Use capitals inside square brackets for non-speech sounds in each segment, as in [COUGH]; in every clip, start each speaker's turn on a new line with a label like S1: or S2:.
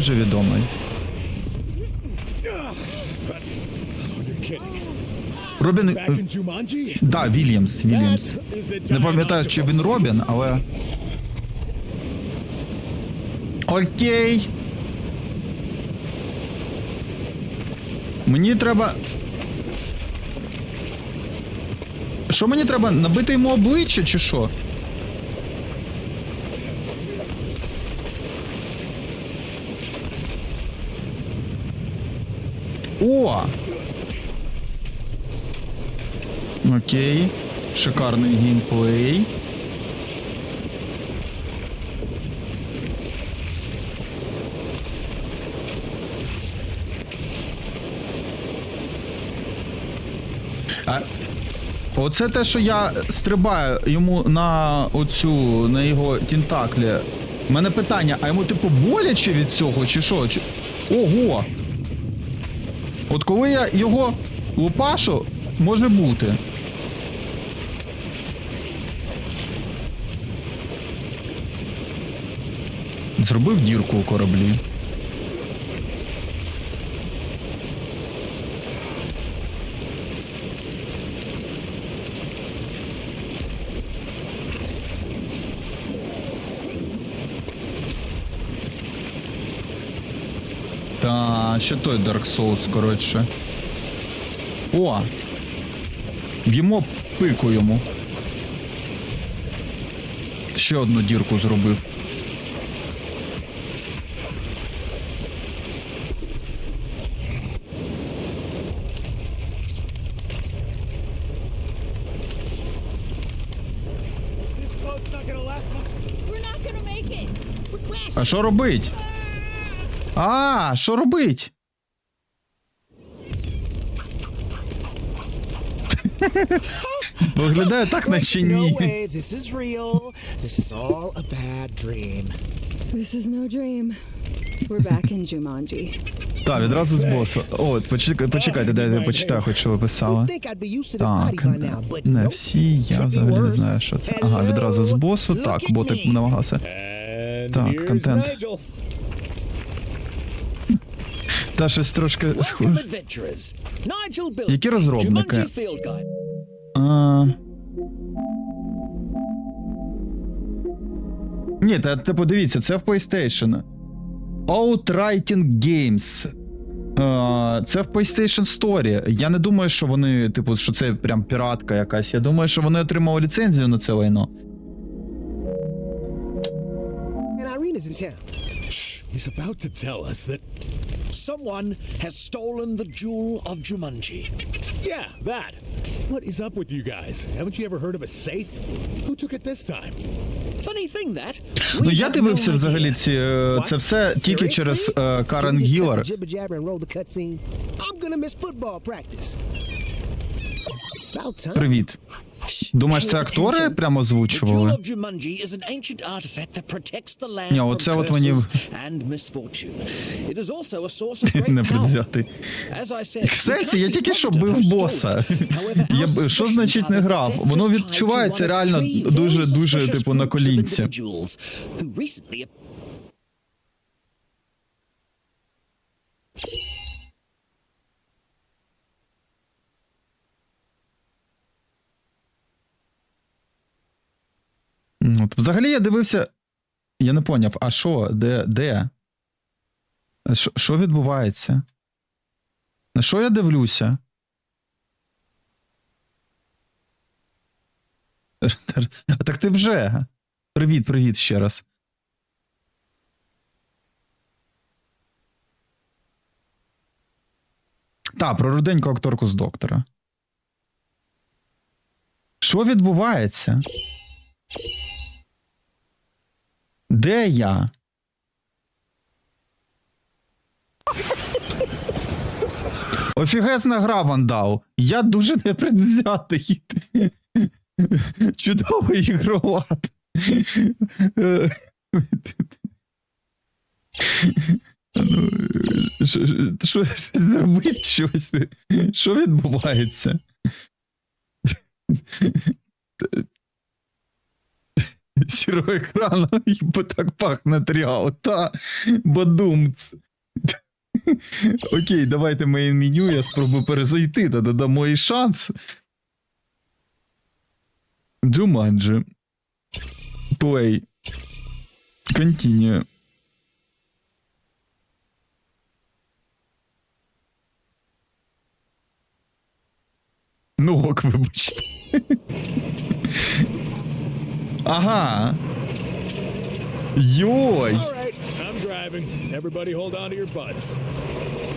S1: дуже відомий. Робін. Е? Да, Вільямс. Вільямс. Не пам'ятаю, чи він. Робін, але. Окей. Мені треба. Що мені треба? Набити йому обличчя чи що? О! Окей. Шикарний геймплей. А, оце те, що я стрибаю йому на оцю, на його тінтаклі. У мене питання, а йому типу боляче від цього, чи що? Ого! От коли я його лупашу, може бути. Зробив дірку у кораблі. Та, ще той Dark Souls, коротше. О! Б'ємо пику йому. Ще одну дірку зробив. А що робить? А, що робить? Виглядає так, наче ні.
S2: way, this is real. This is all a bad dream.
S3: This is no dream. We're back in Jumanji.
S1: Так, відразу з босу. О, почекайте, почекайте, дайте я почитаю, хоч що ви писали. Так, не всі, я взагалі не знаю, що це. Ага, відразу з босу. Так, ботик намагався. Так, контент. Та щось трошки схоже. Які розробники? А... Ні, та типу дивіться, це в PlayStation. Outwriting Games. А, це в PlayStation Story. Я не думаю, що вони, типу, що це прям піратка якась. Я думаю, що вони отримали ліцензію на це лайно.
S4: He's about to tell us that.
S5: Someone has stolen the jewel of Jumanji.
S4: Yeah, that. What is up with you guys? Haven't you ever heard of a safe? Who took it this time?
S5: Funny thing that.
S1: Ну я дивився взагалі ці, е, це все тільки через е, Карен
S2: Can we just cut
S1: Гілар.
S2: the jibber jabber and roll the cutscene? I'm gonna miss football practice.
S1: Привіт. Думаєш, це актори прямо озвучували? Ні, оце от мені-
S5: curses and misfortune. It is also a source of great
S1: Не
S5: power.
S1: предвзятий.
S5: As I said,
S1: В сенсі,
S5: we
S1: я тільки що бив боса. Я що значить не грав? Воно відчувається реально
S5: three
S1: дуже-
S5: very
S1: дуже,
S5: suspicious
S1: типу, на колінці. От, взагалі я дивився. Я не поняв, а що, де, де? Що, відбувається? На що я дивлюся? А [LAUGHS] так ти вже. Привіт, привіт ще раз. Та, про руденьку акторку з доктора. Що відбувається? Де я? Офігезна гра вандал. Я дуже непредвзятий. Чудовий ігроват. Ну, що- щось? Що відбувається? Сірого екрану, [LAUGHS] бо так пахне тряу, та бадумц. [LAUGHS] Окей, давайте моє меню, я спробую перезайти, та додамо їй шанс. Джуманджи. Play. Continue. Ну ок, вибачте. [LAUGHS] Ага. Йой.
S4: I'm driving. Everybody hold on to your butts.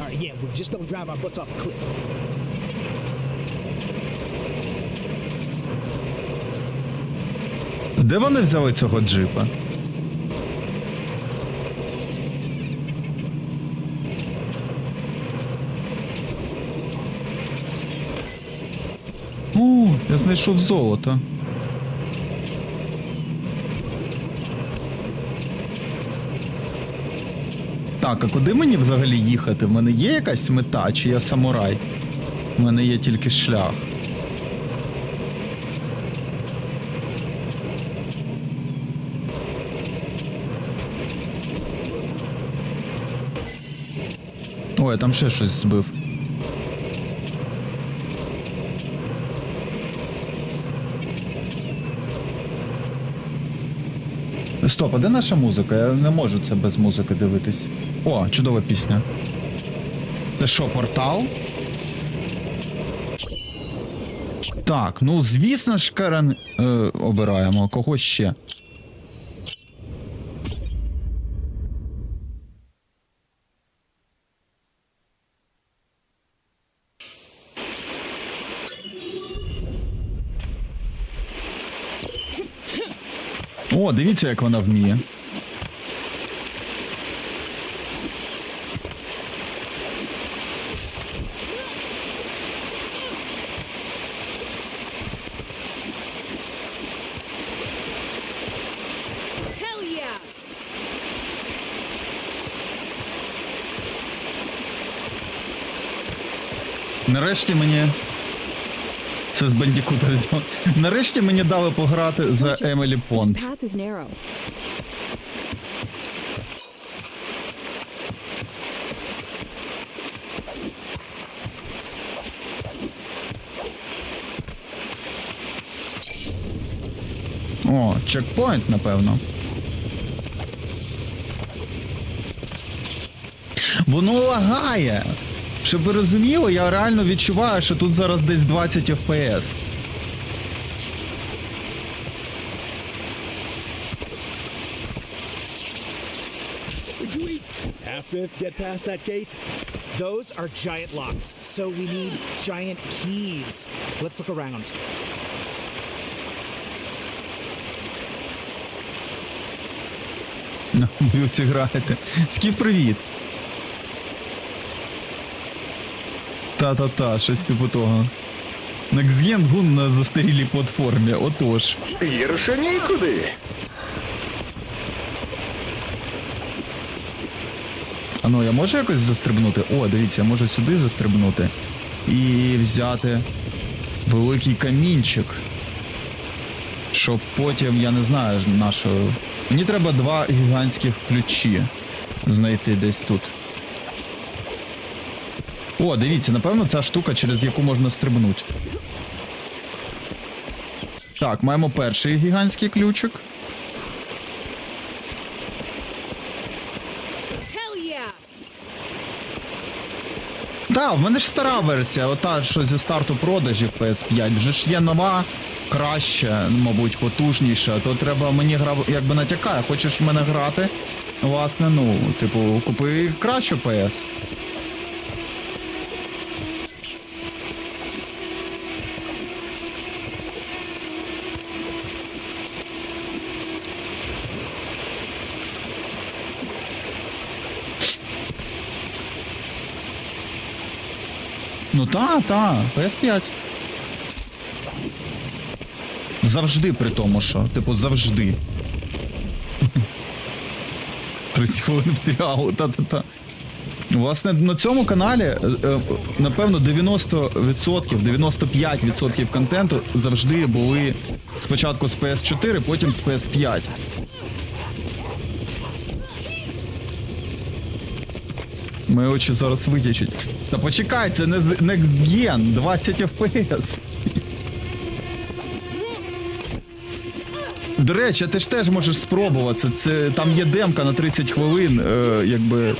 S5: All right, yeah, we just don't drive our butts off a cliff.
S1: Де вони взяли цього джипа? О, я знайшов золото. Так, а куди мені взагалі їхати? В мене є якась мета, чи я самурай? У мене є тільки шлях. Ой, там ще щось збив. Стоп, а де наша музика? Я не можу це без музики дивитись. О, чудова пісня. Це що, портал? Так, ну звісно ж, Карен е, обираємо. Кого ще? О, дивіться, як вона вміє. Нарешті мені. Це з Бандікута. Нарешті мені дали пограти за
S3: is narrow.
S1: О, чекпоінт, напевно. Воно лагає. Щоб ви розуміли, я реально відчуваю, що тут зараз десь 20 FPS.
S4: Have to get past that gate?
S2: Those are giant locks, so we need giant keys. Let's look around.
S1: Ну, ви в ці граєте. Скіф, привіт. Та-та-та, щось типу того. Некстген гун на застарілій платформі, отож.
S6: Гірше нікуди.
S1: А ну, я можу якось застрибнути? О, дивіться, я можу сюди застрибнути. І взяти великий камінчик. Щоб потім, я не знаю, нашого. Мені треба два гігантських ключі знайти десь тут. О, дивіться, напевно, ця штука, через яку можна стрибнути. Так, маємо перший гігантський ключик. Так, в мене ж стара версія, ота, що зі старту продажів PS5. Вже ж є нова, краща, мабуть, потужніша. То треба мені гра якби натякає. Хочеш в мене грати? Власне, ну, типу, купи кращу PS. Ну та, та, PS5. Завжди при тому, що. Типу, завжди. 30 хвилин в тріалу, та-та-та. Власне, на цьому каналі, е, е, напевно, 90%, 95% контенту завжди були спочатку з PS4, потім з PS5. Мої очі зараз витічуть. Та почекай, це не, Next Gen, ген, 20 FPS. До речі, ти ж теж можеш спробувати. Це там є демка на 30 хвилин, е, якби.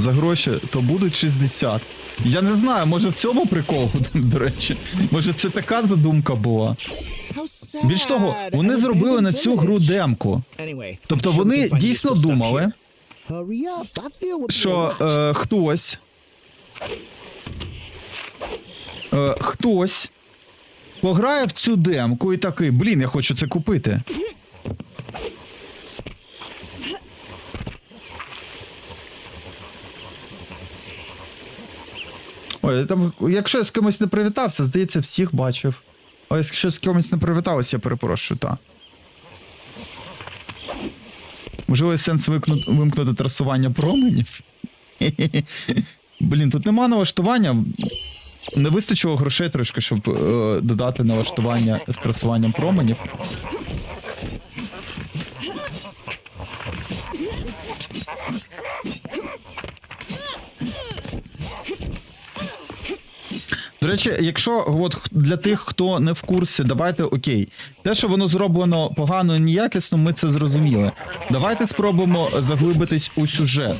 S1: За гроші то будуть 60. Я не знаю, може в цьому прикол, [LAUGHS] до речі. Може, це така задумка була. Більш того, вони зробили на цю гру демку. Тобто вони дійсно думали, що е, хтось. Е, хтось пограє в цю демку і такий, блін, я хочу це купити. Там, якщо я з кимось не привітався, здається, всіх бачив. А якщо з кимось не привітався, я перепрошую, та. Можливо, сенс викну... вимкнути трасування променів. [LAUGHS] Блін, тут нема налаштування. Не вистачило грошей трошки, щоб е, додати налаштування з трасуванням променів. Речі, якщо от для тих, хто не в курсі, давайте окей. Те, що воно зроблено погано і неякісно, ми це зрозуміли. Давайте спробуємо заглибитись у сюжет.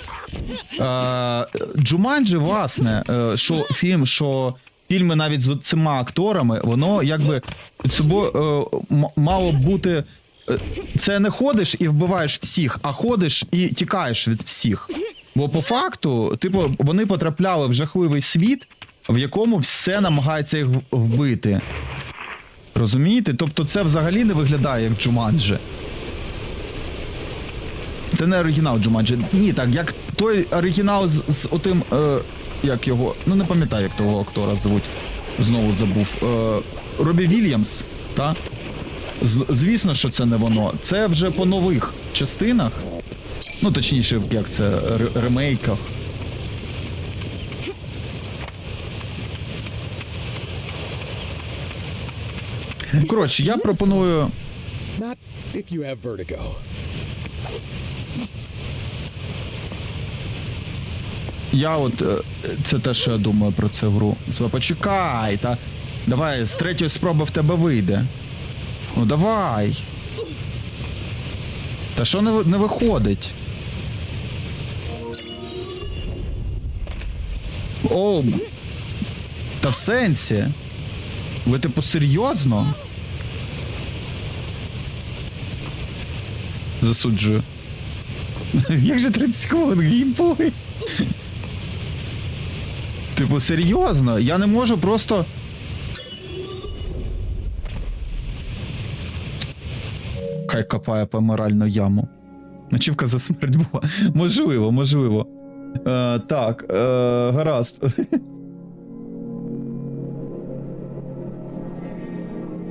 S1: Е, Джуманджі, власне, е, що фільм, що фільми навіть з цими акторами, воно якби під собою е, мало бути. Це не ходиш і вбиваєш всіх, а ходиш і тікаєш від всіх. Бо по факту, типу, вони потрапляли в жахливий світ, в якому все намагається їх вбити. Розумієте? Тобто це взагалі не виглядає як Джуманджі. Це не оригінал Джуманджі. Ні, так, як той оригінал з, з отим. Е, як його. Ну не пам'ятаю, як того актора звуть. Знову забув. Е, Робі Вільямс, та? З, звісно, що це не воно. Це вже по нових частинах. Ну, точніше, як це, ремейках. Коротше, я пропоную. Я от е, це те, що я думаю про цю гру. Почекай, та давай з третьої спроби в тебе вийде. Ну давай. Та що не, не виходить? Оу. Та в сенсі. Ви типу серйозно? Засуджую. [LAUGHS] Як же 30 хвилин геймплей? Типу, серйозно, я не можу просто. Хай копає помиральну яму. Ночівка за смерть була. [LAUGHS] Можливо, можливо. Е, так, е, гаразд. [LAUGHS]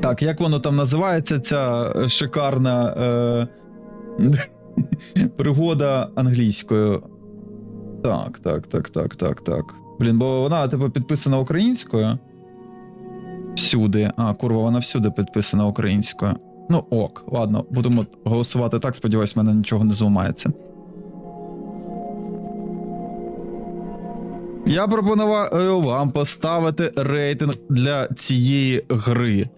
S1: Так, як воно там називається, ця е, шикарна е, [LAUGHS] пригода англійською. Так, так, так, так, так, так. Блін, бо вона, типу, підписана українською. Всюди. А, курва, вона всюди підписана українською. Ну, ок, ладно, будемо голосувати так, сподіваюсь, в мене нічого не зламається. Я пропонував вам поставити рейтинг для цієї гри.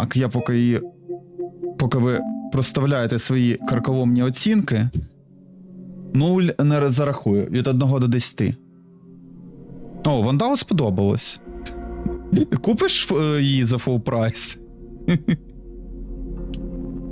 S1: Так, я поки її. Поки ви проставляєте свої карколомні оцінки, нуль не зарахую від 1 до 10. О, Вандалу сподобалось. Купиш е, її за фул прайс?